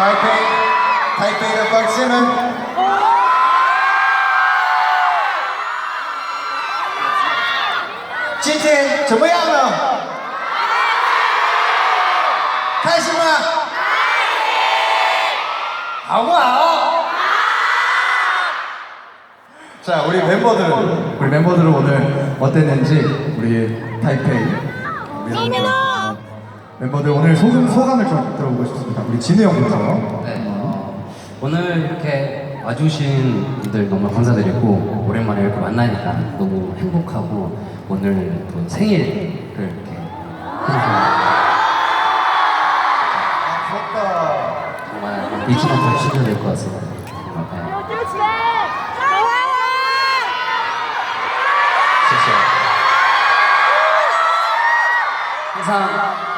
Taipei, Taipei der Frank Simon. Jinte, Tomoyano. Kaishima. 아와. 자, 우리 멤버들, 우리 멤버들은 오늘 어땠는지 우리 타이페이. 우리 멤버들. 멤버들 오늘 소감, 소감을 좀 들어보고 싶습니다. 우리 진우 형부터. 네, 어, 오늘 이렇게 와주신 분들 너무 감사드리고 오랜만에 이렇게 만나니까 너무 행복하고 오늘 또 생일을 이렇게 해주셔서 부럽다. 정말 잊지 못할 시간이 될것 같습니다. 정말, 네. 谢谢. 항상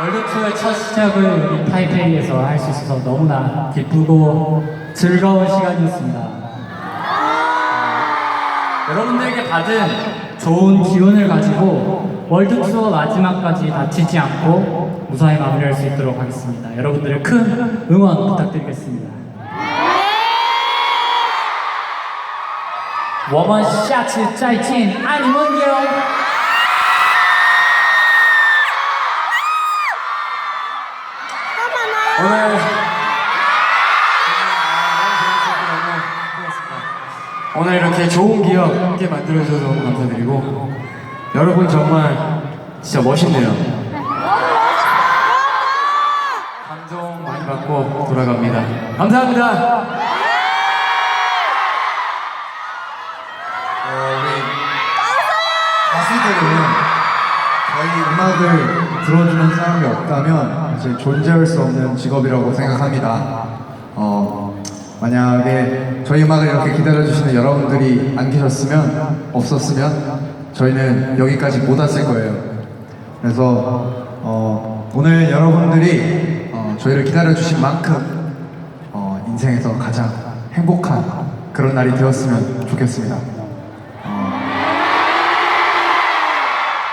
월드 투어의 첫 시작을 우리 타이페이에서 할 수 있어서 너무나 기쁘고 즐거운 시간이었습니다. 여러분들에게 받은 좋은 기운을 가지고 월드 투어 마지막까지 다치지 않고 무사히 마무리할 수 있도록 하겠습니다. 여러분들의 큰 응원 부탁드리겠습니다. 네! 워먼 샤츠 짜이친 아니먼요 오늘 오늘 이렇게 좋은 기억 함께 만들어주셔서 너무 감사드리고 여러분 정말 진짜 멋있네요. 감동 많이 받고 돌아갑니다. 감사합니다. 어, 우리 가수들은 저희 음악을 들어주는 사람이 없다면 이제 존재할 수 없는 직업이라고 생각합니다. 어, 만약에 저희 음악을 이렇게 기다려주시는 여러분들이 안 계셨으면, 없었으면 저희는 여기까지 못 왔을 거예요. 그래서 어, 오늘 여러분들이 어, 저희를 기다려주신 만큼 어, 인생에서 가장 행복한 그런 날이 되었으면 좋겠습니다.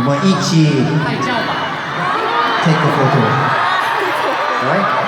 我们一起拍照吧。Take a photo. Right?